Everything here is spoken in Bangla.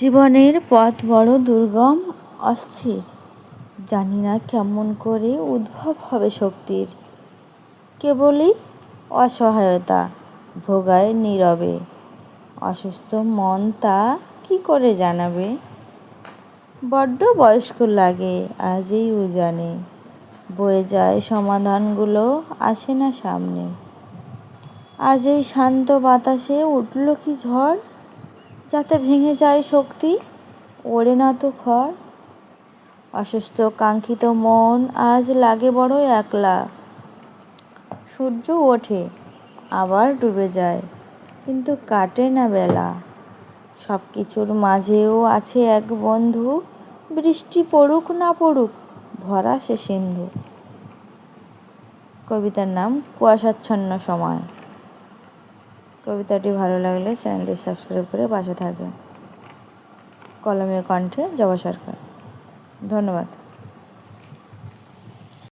জীবনের পথ বড় দুর্গম, অস্থির। জানি না কেমন করে উদ্ভব হবে শক্তির। কেবলই অসহায়তা, ভোগায় নীরবে। অসুস্থ মন তা কি করে জানাবে? বড্ড বয়স্ক লাগে, আজই উজানে। বয়ে যায় সমাধানগুলো, আসে না সামনে। আজ এই শান্ত বাতাসে উঠল কি ঝড়? যাতে ভেঙে যায় শক্তি। ওড়ে না তো খড়। অসুস্থ, কাঙ্ক্ষিত মন আজ লাগে বড় একলা। সূর্য ওঠে, আবার ডুবে যায়, কিন্তু কাটে না বেলা। সব কিছুর মাঝেও আছে এক বন্ধু, বৃষ্টি পড়ুক না পড়ুক, ভরা সে সিন্ধু। কবিতার নাম কুয়াশাচ্ছন্ন সময়। কবিতাটি ভালো লাগলে চ্যানেলটি সাবস্ক্রাইব করে পাশে থাকবেন। কলমে কণ্ঠে জবা সরকার। ধন্যবাদ।